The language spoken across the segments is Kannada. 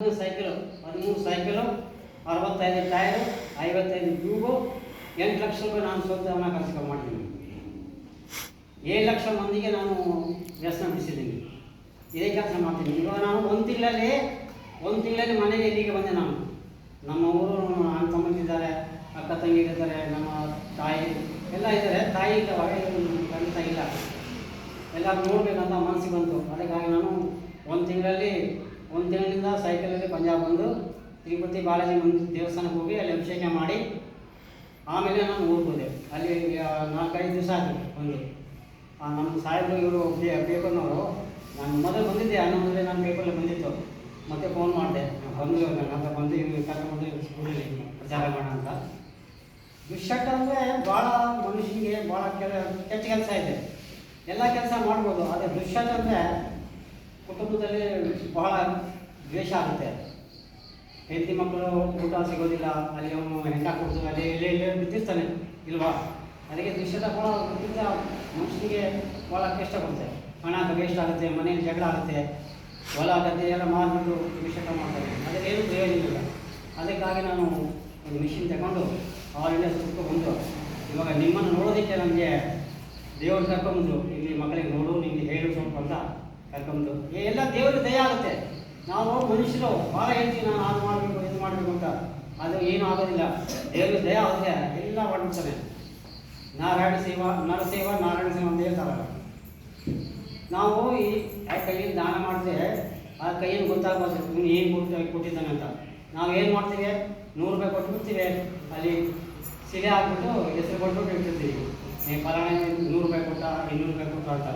ಹದಿಮೂರು ಸೈಕಲು ಹದಿಮೂರು ಸೈಕಲು, ಅರವತ್ತೈದು ಟೈರು, ಐವತ್ತೈದು ಟ್ಯೂಬು, ಎಂಟು ಲಕ್ಷ ರೂಪಾಯಿ ನಾನು ಸ್ವಂತ ಹಣ ಖರ್ಚು ಮಾಡಿದ್ದೀನಿ. ಏಳು ಲಕ್ಷ ಮಂದಿಗೆ ನಾನು ವ್ಯಸನ ಬಿಡಿಸಿದ್ದೀನಿ ಇದೇ ಕೆಲಸ ಮಾಡ್ತೀನಿ. ಇವಾಗ ನಾನು ಒಂದು ತಿಂಗಳಲ್ಲಿ ಒಂದು ತಿಂಗಳಲ್ಲಿ ಮನೆಗೆ ಇಲ್ಲಿಗೆ ಬಂದೆ ನಾನು? ನಮ್ಮ ಊರು ಅಣ್ಣ ತಮ್ಮಂದಿದ್ದಾರೆ ಅಕ್ಕ ತಂಗಿರಿದ್ದಾರೆ ನಮ್ಮ ತಾಯಿ ಎಲ್ಲ ಇದ್ದಾರೆ. ತಾಯಿ ಇಲ್ಲ, ಹೊರಗೆ ಖಂಡಿತ ಇಲ್ಲ. ಎಲ್ಲ ನೋಡಬೇಕಂತ ಮನಸ್ಸಿಗೆ ಬಂತು. ಅದಕ್ಕಾಗಿ ನಾನು ಒಂದು ತಿಂಗಳಲ್ಲಿ ಒಂದು ತಿಂಗಳಿಂದ ಸೈಕಲಲ್ಲಿ ಪಂಜಾಬ್ ಬಂದು ತಿರುಪತಿ ಬಾಲಾಜಿ ಮಂದಿರ ದೇವಸ್ಥಾನಕ್ಕೆ ಹೋಗಿ ಅಲ್ಲಿ ಅಭಿಷೇಕ ಮಾಡಿ ಆಮೇಲೆ ನಾನು ಊರಿಗೆ ಹೋದೆ. ಅಲ್ಲಿ ನಾಲ್ಕೈದು ದಿವಸ ಆಯಿತು ಆ, ನಮ್ಮ ಸಾಹೇಬರು ಇವರು ಪೇಪರ್ನವರು ನಾನು ಮೊದಲು ಬಂದಿದ್ದೆ ಹನ್ನೊಂದು ನಾನು ಪೇಪರಲ್ಲಿ ಬಂದಿತ್ತು. ಮತ್ತೆ ಫೋನ್ ಮಾಡಿದೆ. ಬಂದು ನಾನು ಬಂದು ಇವ್ರು ಕರ್ಕೊಂಡು ಸ್ಕೂಲಲ್ಲಿ ಪ್ರಚಾರ ಮಾಡೋಣ ಅಂತ. ದುಶ್ಚಟ ಅಂದರೆ ಭಾಳ ಮನುಷ್ಯನಿಗೆ ಭಾಳ ಕೆಲ ಕೆಟ್ಟ ಕೆಲಸ ಇದೆ. ಎಲ್ಲ ಕೆಲಸ ಮಾಡ್ಬೋದು ಆದರೆ ದುಶ್ಚಟ ಅಂದರೆ ಕುಟುಂಬದಲ್ಲಿ ಬಹಳ ದ್ವೇಷ ಆಗುತ್ತೆ. ಹೆಂಡತಿ ಮಕ್ಕಳು ಊಟ ಸಿಗೋದಿಲ್ಲ, ಅಲ್ಲಿ ಅವನು ಹೆಂಡ ಕೊಡ್ತು ಅಲ್ಲಿ ಇಲ್ಲೇ ಇಲ್ಲೇ ಬಿದ್ದಿರ್ತಾನೆ ಇಲ್ವಾ? ಅದಕ್ಕೆ ದ್ವೇಷದ ಭಾಳ ಮನುಷ್ಯನಿಗೆ ಭಾಳ ಕಷ್ಟ ಕೊಡುತ್ತೆ ಹಣ ವೇಸ್ಟ್ ಆಗುತ್ತೆ, ಮನೆಯಲ್ಲಿ ಜಗಳ ಆಗುತ್ತೆ, ಹೊಲ ಗದ್ದೆ ಎಲ್ಲ ಮಾರ್ಬಿಟ್ಟು ದುಶ್ಚಟ ಮಾಡ್ತಾರೆ ಅದಕ್ಕೆ ಏನು ಪ್ರಯೋಜನ ಇಲ್ಲ. ಅದಕ್ಕಾಗಿ ನಾನು ಒಂದು ಮಿಷಿನ್ ತಗೊಂಡು ಆಲ್ ಇಂಡಿಯಾ ಸುತ್ತ ಬಂದು, ಇವಾಗ ನಿಮ್ಮನ್ನು ನೋಡೋದಕ್ಕೆ ನನಗೆ ದೇವರು ಕರ್ಕೊಂಬಂದು ಇಲ್ಲಿ ಮಕ್ಕಳಿಗೆ ನೋಡು ನಿಮಗೆ ಹೇಳು ಸ್ವಲ್ಪ ಅಂತ. ಕರ್ಕೊಂಬಂದು ಎಲ್ಲ ದೇವರ ದಯ ಆಗುತ್ತೆ. ನಾವು ಮನುಷ್ಯರು ಭಾಳ ಹೇಳ್ತೀವಿ ನಾನು ಅದು ಮಾಡಬೇಕು, ಇದು ಮಾಡಬೇಕು ಅಂತ. ಅದು ಏನೂ ಆಗೋದಿಲ್ಲ. ದೇವರು ದಯ ಆಗುತ್ತೆ. ಎಲ್ಲ ಮಾಡ್ಬಿಡ್ತಾನೆ ನಾರಾಯಣ ಸೇವಾ, ನರಸೇವಾ, ನಾರಾಯಣ ಸೇವ ಅಂತ ಹೇಳ್ತಾರ. ನಾವು ಈ ಕೈಯಲ್ಲಿ ದಾನ ಮಾಡಿದ್ರೆ ಆ ಕೈಯಲ್ಲಿ ಗೊತ್ತಾಗ್ಬೋದು ಇವನು ಏನು ಕೊಟ್ಟು ಕೊಟ್ಟಿದ್ದಾನೆ ಅಂತ. ನಾವು ಏನು ಮಾಡ್ತೀವಿ? ನೂರು ರೂಪಾಯಿ ಕೊಟ್ಬಿಡ್ತೀವಿ ಅಲ್ಲಿ ಸಿಲೆ ಹಾಕ್ಬಿಟ್ಟು ಹೆಸರು ಕೊಟ್ಬಿಟ್ಟು ಇಟ್ಟಿರ್ತೀವಿ. ಫಲಾನ ನೂರು ರೂಪಾಯಿ ಕೊಟ್ಟ, ಇನ್ನೂರು ರೂಪಾಯಿ ಕೊಟ್ಟ ಅಂತ.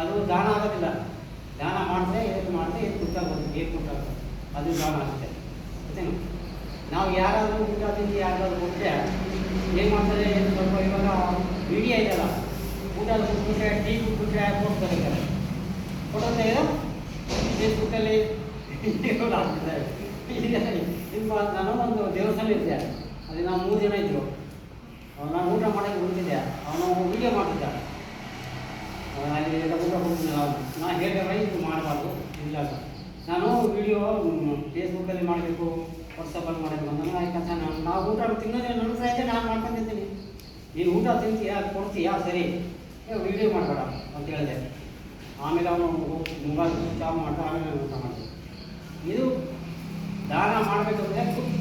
ಅದು ದಾನ ಆಗೋದಿಲ್ಲ. ದಾನ ಮಾಡಿದ್ರೆ ಇದು ಮಾಡಿದ್ರೆ ಗೊತ್ತಾಗ್ಬೋದು ಏನು ಕೊಟ್ಟ ಅಂತ. ಅದು ಧ್ಯಾನ ಆಗುತ್ತೆ ಗೊತ್ತೇನು? ನಾವು ಯಾರಾದರೂ ಊಟದಿಂದ ಯಾರಾದರೂ ಹೋದ್ರೆ ಏನು ಮಾಡ್ತಾರೆ? ಸ್ವಲ್ಪ ಇವಾಗ ಮೀಡಿಯಾ ಇದೆಯಲ್ಲ ಊಟ ಕುಟ್ಬಿಟ್ರೆ ಟೀ ಕುಟ್ಬಿಟ್ರೆ ಕೊಡ್ತಾರೆ ತೆಗಿತಾರೆ ಫೋಟೋ ಫೇಸ್ಬುಕ್ಕಲ್ಲಿ ನಿಮ್ಮ ನಾನು ಒಂದು ದೇವಸ್ಥಾನ ಇದ್ದೆ ಅಲ್ಲಿ ನಾವು ಮೂರು ಜನ ಇದ್ದರು ನಾನು ಊಟ ಮಾಡೋಕ್ಕೆ ಹೋಗಿದ್ದೆ ಅವನು ವೀಡಿಯೋ ಮಾಡ್ತಿದ್ದ ಅವ್ನು ಅಲ್ಲಿ ಊಟ ನಾನು ಇದು ಮಾಡಬಾರ್ದು ಇಲ್ಲ. ನಾನು ವಿಡಿಯೋ ಫೇಸ್ಬುಕ್ಕಲ್ಲಿ ಮಾಡಬೇಕು ವಾಟ್ಸಪ್ಪಲ್ಲಿ ಮಾಡಬೇಕು ಅಂತ ಯಾಕಂತ ನಾನು, ನಾವು ಊಟ ತಿನ್ನೋದೇ ನನ್ನ ಸಹಿತ ನಾನು ಮಾಡ್ಕೊಂಡಿದ್ದೀನಿ ನೀನು ಊಟ ತಿಂತೀಯಾ, ಕೊಡ್ತೀಯಾ, ಸರಿ. ವಿಡಿಯೋ ಮಾಡಬೇಡ ಅಂತ ಹೇಳಿದೆ. ಆಮೇಲೆ ಅವನು ಮೊಬೈಲ್ ಸ್ವಿಚ್ ಮಾಡ್ತಾ, ಆಮೇಲೆ ಊಟ ಮಾಡ್ತೀನಿ. ಇದು ದಾನ ಮಾಡಬೇಕು ಅಂದರೆ ಖುದ್ದು